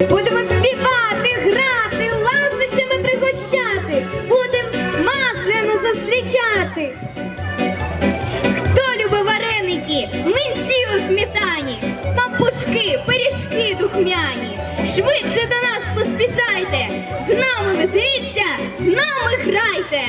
Будемо співати, грати, ласощами пригощати, будемо масляно зустрічати. Хто любить вареники, млинці у сметані, пампушки, пиріжки духмяні. Швидше до нас поспішайте, з нами веселіться, з нами грайте.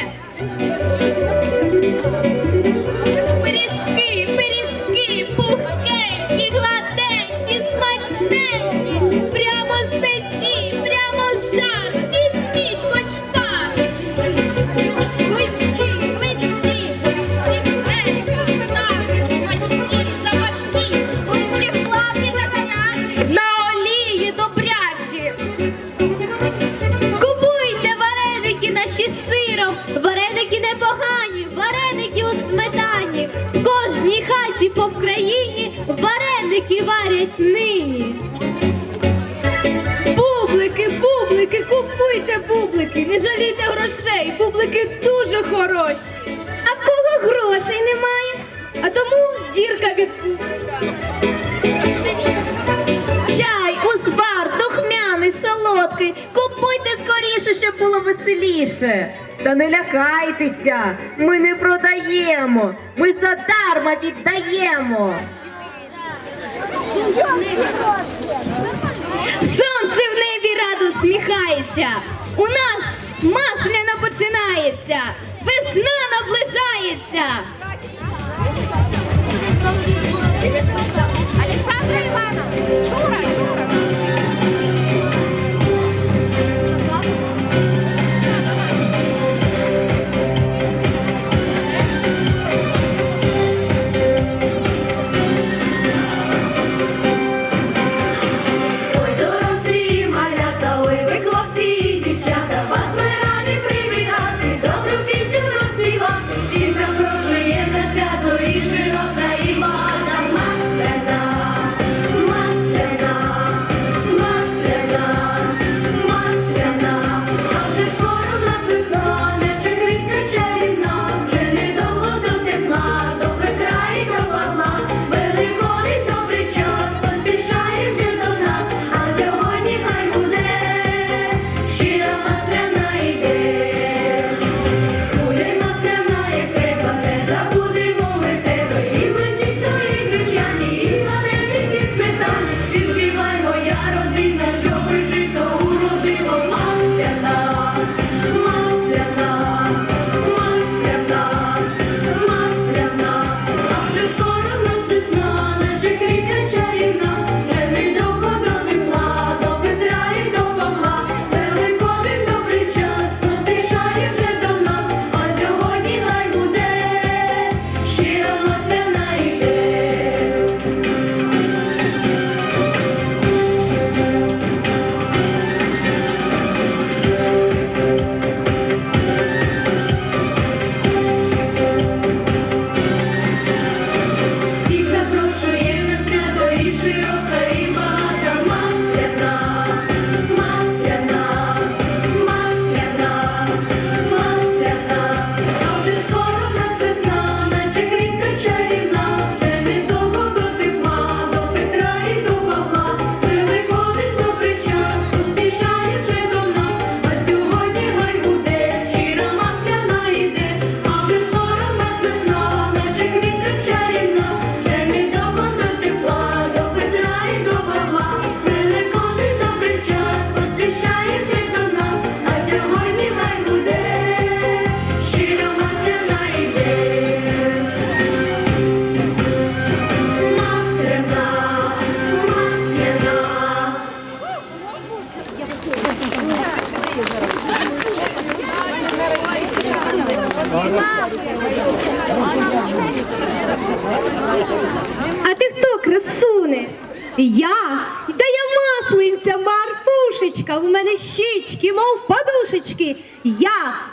Хаті по Вкраїні вареники варять нині. Бублики, бублики, купуйте бублики, не жалійте грошей, бублики дуже хороші. А в кого грошей немає? А тому дірка від бублика. Чай, узвар, духмяний, солодкий. Купуйте скоріше, щоб було веселіше. Та не лякайтеся, ми не продаємо, ми задарма віддаємо. Сонце в небі радо сміхається. У нас масляно починається. Весна наближається. Олександра Івановна, Шура.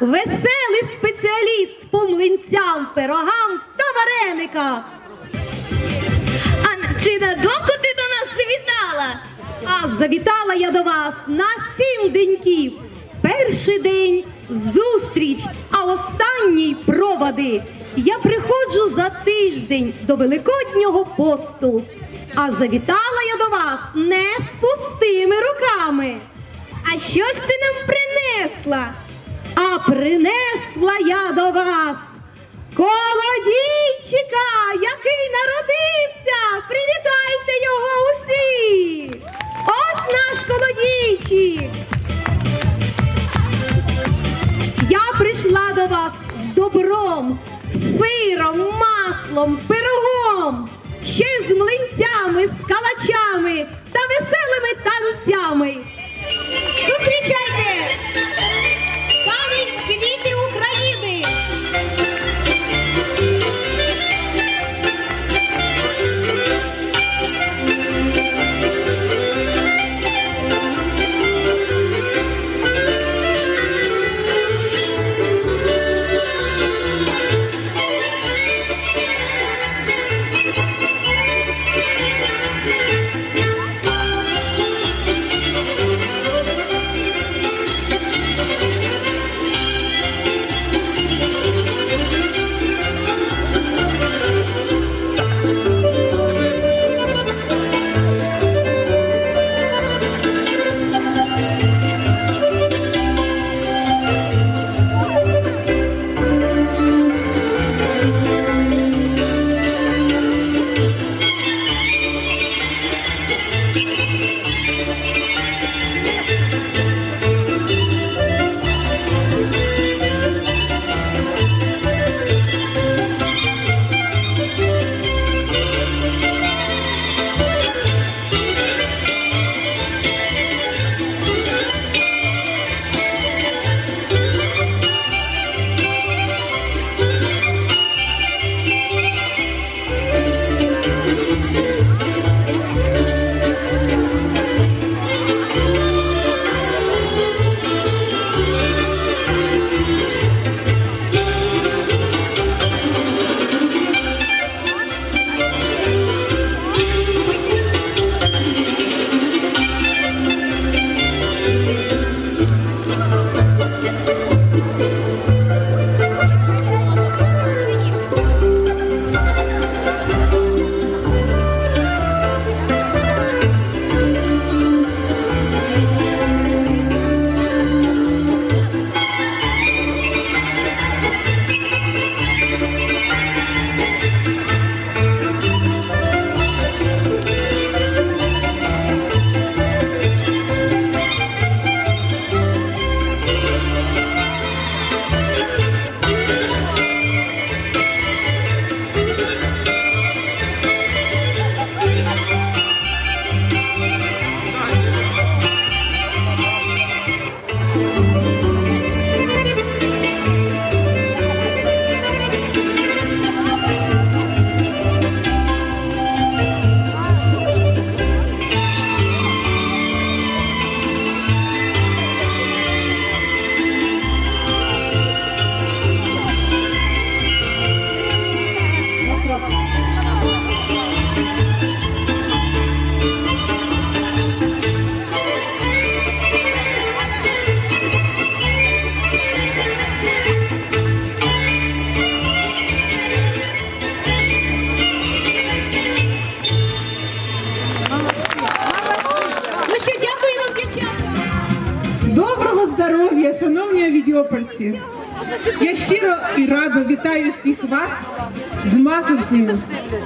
Веселий спеціаліст по млинцям, пирогам та вареникам. А чи надовго ти до нас завітала? А завітала я до вас на сім деньків. Перший день зустріч, а останній проводи. Я приходжу за тиждень до Великоднього посту. А завітала я до вас не з пустими руками, А що ж ти нам принесла? А принесла я до вас колодійчика, який народився. Привітайте його усі! Ось наш колодійчик. Я прийшла до вас з добром, сиром, маслом, пирогом, ще з млинцями, з калачами та веселими танцями. Зустрічайте! Авідіопольці! Я щиро і радо вітаю всіх вас з Масленцями.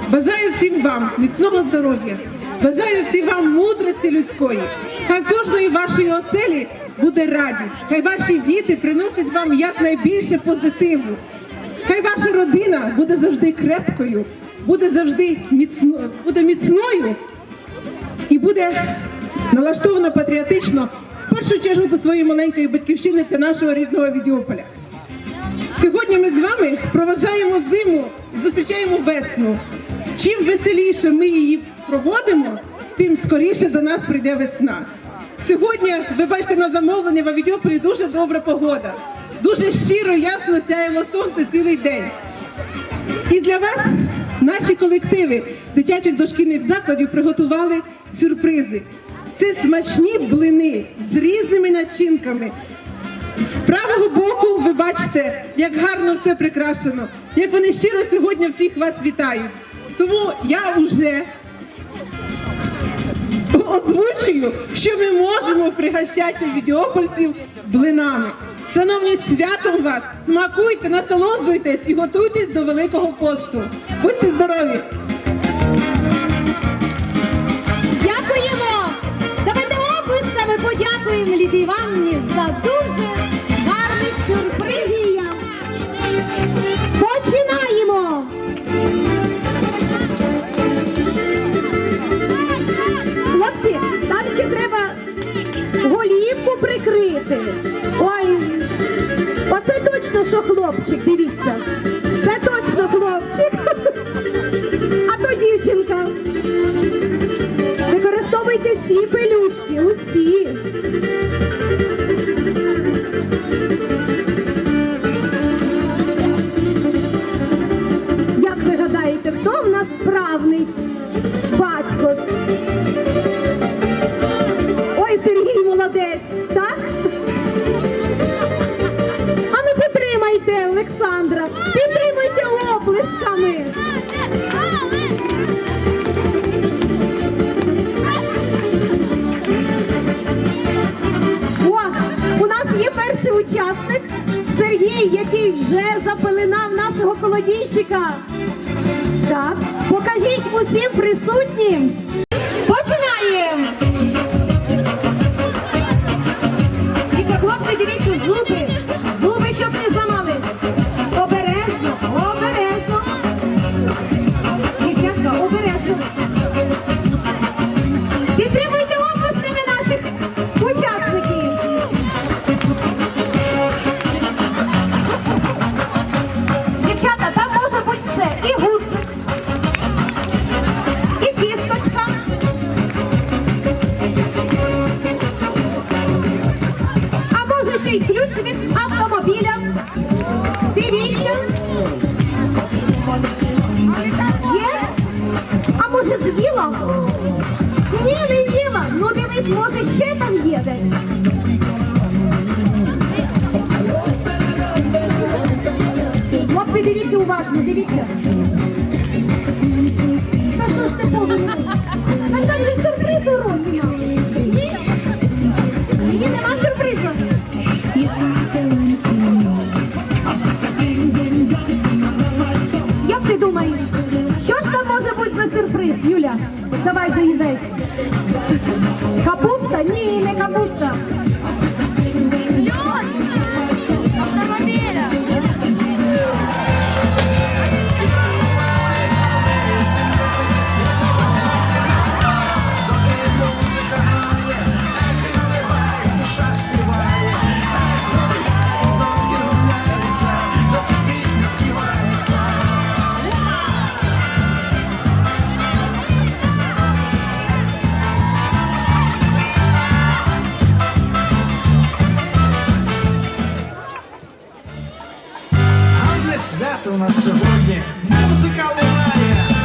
Бажаю всім вам міцного здоров'я, бажаю всім вам мудрості людської. Хай кожної вашої оселі буде радість, хай ваші діти приносять вам якнайбільше позитиву. Хай ваша родина буде завжди крепкою, буде завжди міцно, буде міцною і буде налаштована патріотично першу чергу до своєї маленької батьківщини, це нашого рідного Відіополя. Сьогодні ми з вами проважаємо зиму, зустрічаємо весну. Чим веселіше ми її проводимо, тим скоріше до нас прийде весна. Сьогодні, ви бачите, на замовленні в Авідіополі дуже добра погода. Дуже щиро, ясно сяяло сонце цілий день. І для вас наші колективи дитячих дошкільних закладів приготували сюрпризи. Це смачні блини з різними начинками. З правого боку ви бачите, як гарно все прикрашено, як вони щиро сьогодні всіх вас вітають. Тому я вже озвучую, що ми можемо пригощати відіопольців блинами. Шановні святом вас! Смакуйте, насолоджуйтесь і готуйтесь до Великого посту. Будьте здорові! Дякуємо Ліді Івановні за дуже гарний сюрприз. Починаємо! Хлопці, там ще треба голівку прикрити. Ой, оце точно, що хлопчик, дивіться. Це точно хлопчик. А то дівчинка. Використовуйте сіпель. той, який вже запеленав нашого колодійчика. Так, покажіть усім присутнім. Хлопці, дивіться уважно, дивіться. Та що ж ти повинен? А там же сюрприз у роті мав. сюрприз, Юля. Давай доїдай. Капуста? Ні, не капуста. Подне свято у нас сьогодні. Музика лунає.